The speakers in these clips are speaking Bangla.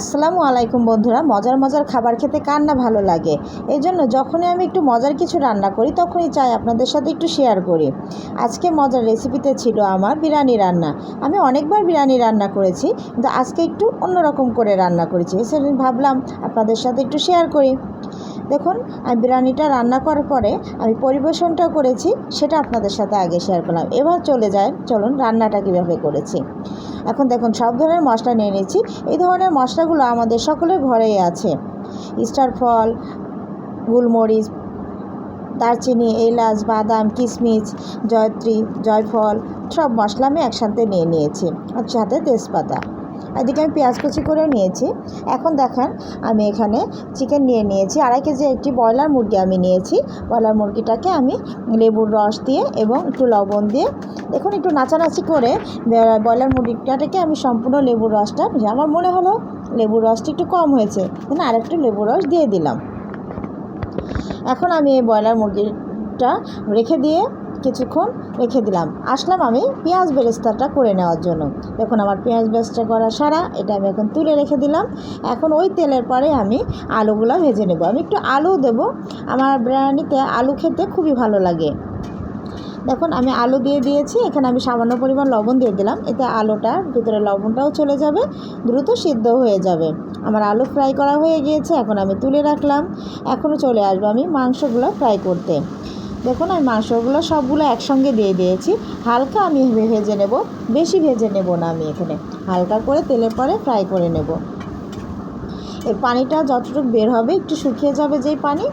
আসসালামু আলাইকুম বন্ধুরা, মজার মজার খাবার খেতে কার না ভালো লাগে? এই জন্য যখনই আমি একটু মজার কিছু রান্না করি, তখনই চাই আপনাদের সাথে একটু শেয়ার করি। আজকে মজার রেসিপিতে ছিল আমার বিরিয়ানি রান্না। আমি অনেকবার বিরিয়ানি রান্না করেছি, কিন্তু আজকে একটু অন্যরকম করে রান্না করেছি। সেদিন ভাবলাম আপনাদের সাথে একটু শেয়ার করি। দেখুন, আমি বিরিয়ানিটা রান্না করার পরে আমি পরিবেশনটা করেছি, সেটা আপনাদের সাথে আগে শেয়ার করলাম। এবার চলে যায় চলুন রান্নাটা কীভাবে করেছি। এখন দেখুন, সব ধরনের মশলা নিয়ে নিয়েছি। এই ধরনের মশলাগুলো আমাদের সকলের ঘরেই আছে। স্টার ফল, গোলমরিচ, দারচিনি, এলাচ, বাদাম কিশমিশ জয়ত্রী, জয়ফল, সব মশলা আমি একসাথে নিয়ে নিয়েছি। আর সাথে তেজপাতা। এদিকে আমি পেঁয়াজ কুচি করে নিয়েছি। এখন দেখান, আমি এখানে চিকেন নিয়ে নিয়েছি। আড়াই কেজি একটি ব্রয়লার মুরগি আমি নিয়েছি। ব্রয়লার মুরগিটাকে আমি লেবুর রস দিয়ে এবং একটু লবণ দিয়ে, দেখুন একটু নাচানাচি করে ব্রয়লার মুরগিটাকে আমি সম্পূর্ণ লেবুর রসটা, আমার মনে হলো লেবুর রসটা একটু কম হয়েছে then আরেকটু লেবুর রস দিয়ে দিলাম। এখন আমি এই ব্রয়লার মুরগিটা রেখে দিয়ে কিছুক্ষণ রেখে দিলাম। আসলাম আমি পেঁয়াজ বেরেস্তাটা করে নেওয়ার জন্য। দেখুন আমার পেঁয়াজ বেরেস্তা করা সারা, এটা আমি এখন তুলে রেখে দিলাম। এখন ওই তেলের পরে আমি আলুগুলো ভেজে নেব। আমি একটু আলু দেব। আমার বিরিয়ানিতে আলু খেতে খুবই ভালো লাগে। দেখুন আমি আলু দিয়ে দিয়েছি। এখানে আমি সামান্য পরিমাণ লবণ দিয়ে দিলাম। এতে আলুটার ভিতরে লবণটাও চলে যাবে, দ্রুত সিদ্ধ হয়ে যাবে। আমার আলু ফ্রাই করা হয়ে গিয়েছে, এখন আমি তুলে রাখলাম। এখনও চলে আসব আমি মাংসগুলো ফ্রাই করতে। দেখুন আমি মাংসগুলো সবগুলো একসঙ্গে দিয়ে দিয়েছি। হালকা আমি ভেজে নেব, বেশি ভেজে নেব না আমি এখানে। হালকা করে তেলের পরে ফ্রাই করে নেব। এর পানিটা যতটুকু বের হবে, একটু শুকিয়ে যাবে যেই পানি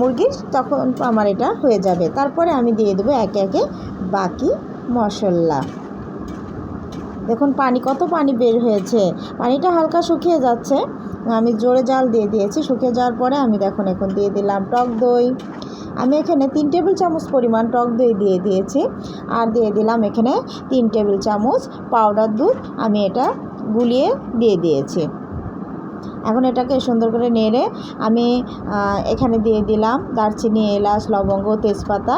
মুরগির, তখন আমার এটা হয়ে যাবে। তারপরে আমি দিয়ে দেবো একে একে বাকি মশলা। দেখুন, পানি, কত পানি বের হয়েছে। পানিটা হালকা শুকিয়ে যাচ্ছে। আমি জোরে জাল দিয়ে দিয়েছি। শুকিয়ে যাওয়ার পরে আমি দেখুন, এখন দিয়ে দিলাম টক দই। আমি এখানে তিন টেবিল চামচ পরিমাণ টক দই দিয়ে দিয়েছি। আর দিয়ে দিলাম এখানে তিন টেবিল চামচ পাউডার দুধ। আমি এটা গুলিয়ে দিয়ে দিয়েছি। এখন এটাকে সুন্দর করে নেড়ে আমি এখানে দিয়ে দিলাম দারচিনি, এলাচ, লবঙ্গ, তেজপাতা।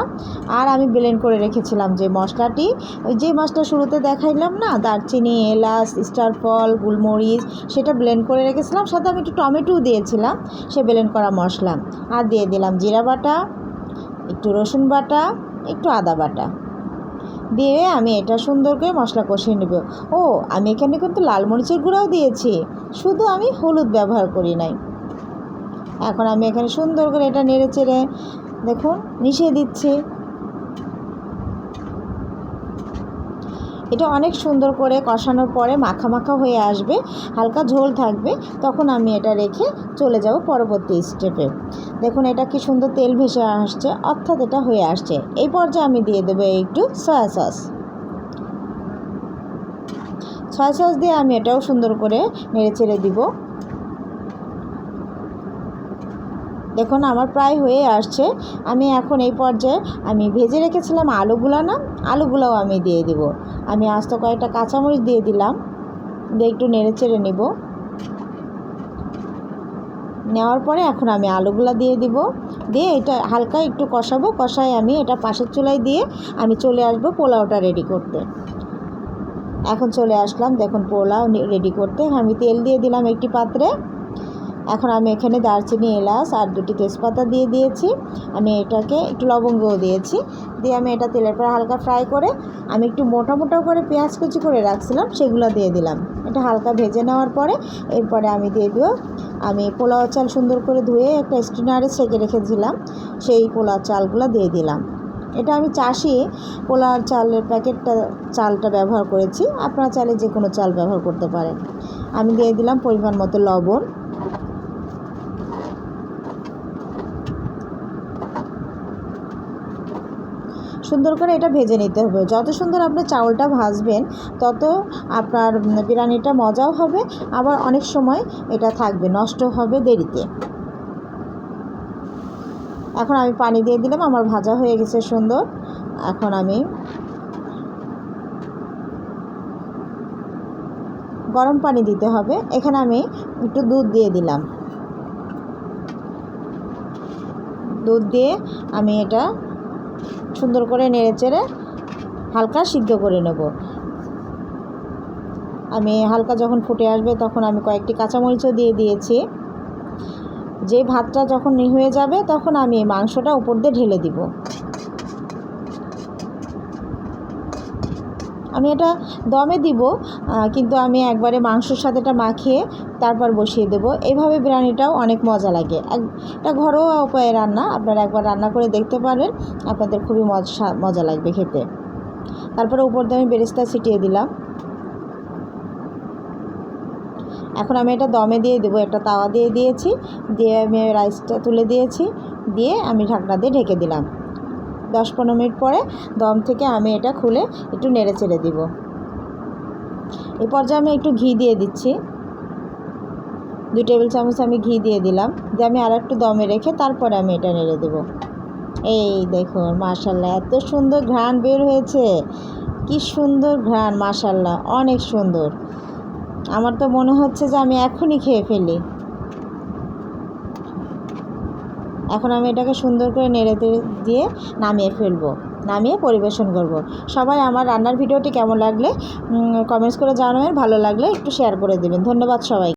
আর আমি ব্লেন্ড করে রেখেছিলাম যে মশলাটি। ওই যে মশলা শুরুতে দেখাইলাম না, দারচিনি, এলাচ, স্টার ফল, গোলমরিচ, সেটা ব্লেন্ড করে রেখেছিলাম। সাথে আমি একটু টমেটোও দিয়েছিলাম সে ব্লেন্ড করা মশলা। আর দিয়ে দিলাম জিরা বাটা। একটু রসুন বাটা, একটু আদা বাটা। দিয়ে আমি এটা সুন্দর করে মশলা কষিয়ে নেব। ও, আমি এখানে কিন্তু লাল মরিচের গুঁড়াও দিয়েছি। শুধু আমি হলুদ ব্যবহার করি নাই। এখন আমি এখানে সুন্দর করে এটা নেড়ে চেড়ে দেখুন, মিশিয়ে দিচ্ছি। এটা অনেক সুন্দর করে কষানোর পরে মাখা মাখা হয়ে আসবে, হালকা ঝোল থাকবে, তখন আমি এটা রেখে চলে যাব পরবর্তী স্টেপে দেখুন এটা কি সুন্দর তেল ভেসে আসছে, অর্থাৎ এটা হয়ে আসছে। এই পর্যায়ে আমি দিয়ে দেবো একটু সয়া সস সয়া সস দিয়ে আমি এটাও সুন্দর করে নেড়ে ছেড়ে দিব। দেখুন, আমার প্রায় হয়ে আসছে। আমি এখন এই পর্যায়ে আমি ভেজে রেখেছিলাম আলুগুলো না, আলুগুলোও আমি দিয়ে দিব। আমি আস্ত কয়েকটা কাঁচামরিচ দিয়ে দিলাম। দিয়ে একটু নেড়ে চেড়ে নেব। নেওয়ার পরে এখন আমি আলুগুলা দিয়ে দিব। দিয়ে এটা হালকা একটু কষাবো। কষায় আমি এটা পাশের চুলায় দিয়ে আমি চলে আসব পোলাওটা রেডি করতে। এখন চলে আসলাম, দেখুন পোলাও রেডি করতে। আমি তেল দিয়ে দিলাম একটি পাত্রে। এখন আমি এখানে দারচিনি, এলাচ আর দুটি তেজপাতা দিয়ে দিয়েছি। আমি এটাকে একটু লবঙ্গও দিয়েছি। দিয়ে আমি এটা তেলের পর হালকা ফ্রাই করে আমি একটু মোটা মোটা করে পেঁয়াজ কুচি করে রাখছিলাম, সেগুলো দিয়ে দিলাম। এটা হালকা ভেজে নেওয়ার পরে এরপরে আমি দিয়ে দিব, আমি পোলাও চাল সুন্দর করে ধুয়ে একটা স্টিনারে সেঁকে রেখেছিলাম, সেই পোলাও চালগুলো দিয়ে দিলাম। এটা আমি চাষি পোলার চালের প্যাকেটটা, চালটা ব্যবহার করেছি। আপনারা চাইলে যে কোনো চাল ব্যবহার করতে পারেন। আমি দিয়ে দিলাম পরিমাণ মতো লবণ। সুন্দর করে এটা ভেজে নিতে হবে। যত সুন্দর আপনি চাউলটা ভাজবেন, তত আপনার বিরিয়ানিটা মজাও হবে, আবার অনেক সময় এটা থাকবে, নষ্ট হবে দেরিতে। এখন আমি পানি দিয়ে দিলাম, আমার ভাজা হয়ে গেছে সুন্দর। এখন আমি গরম পানি দিতে হবে। এখানে আমি একটু দুধ দিয়ে দিলাম। দুধ দিয়ে আমি এটা সুন্দর করে নেড়ে চেড়ে হালকা সিদ্ধ করে নেব। আমি হালকা যখন ফুটে আসবে তখন আমি কয়েকটি কাঁচামরিচও দিয়ে দিয়েছি। যে ভাতটা যখন হয়ে যাবে তখন আমি মাংসটা উপর দিয়ে ঢেলে দিব। আমি এটা দমে দিব কিন্তু আমি একবারে মাংসর সাথে এটা মাখিয়ে তারপর বসিয়ে দেবো। এইভাবে বিরিয়ানিটাও অনেক মজা লাগে। এক- এটা ঘরোয়া উপায়ে রান্না। আপনারা একবার রান্না করে দেখতে পারেন আপনাদের খুবই মজা মজা লাগবে খেতে। তারপরে উপর দিয়ে আমি বেরেস্তা ছিটিয়ে দিলাম। এখন আমি এটা দমে দিয়ে দেবো। একটা তাওয়া দিয়ে দিয়েছি। দিয়ে আমি রাইসটা তুলে দিয়েছি। দিয়ে আমি ঢাকনা দিয়ে ঢেকে দিলাম। দশ পনেরো মিনিট পরে দম থেকে আমি এটা খুলে একটু নেড়ে চেড়ে দিব। এই পর্যায়ে আমি একটু ঘি দিয়ে দিচ্ছি। দুই টেবিল চামচ আমি ঘি দিয়ে দিলাম। দিয়ে আমি আর একটু দমে রেখে তারপরে আমি এটা নেড়ে দেবো। এই দেখুন, মাশাল্লাহ, এত সুন্দর ঘ্রাণ বের হয়েছে। কি সুন্দর ঘ্রাণ, মাশাল্লাহ, অনেক সুন্দর। আমার তো মনে হচ্ছে যে আমি এখনই খেয়ে ফেলি। এখন আমি এটাকে সুন্দর করে নেড়ে দিয়ে নামিয়ে ফেলব, নামিয়ে পরিবেশন করব। সবাই আমার রান্নার ভিডিওটি কেমন লাগলে কমেন্টস করে জানাবেন, ভালো লাগলে একটু শেয়ার করে দেবেন। ধন্যবাদ সবাই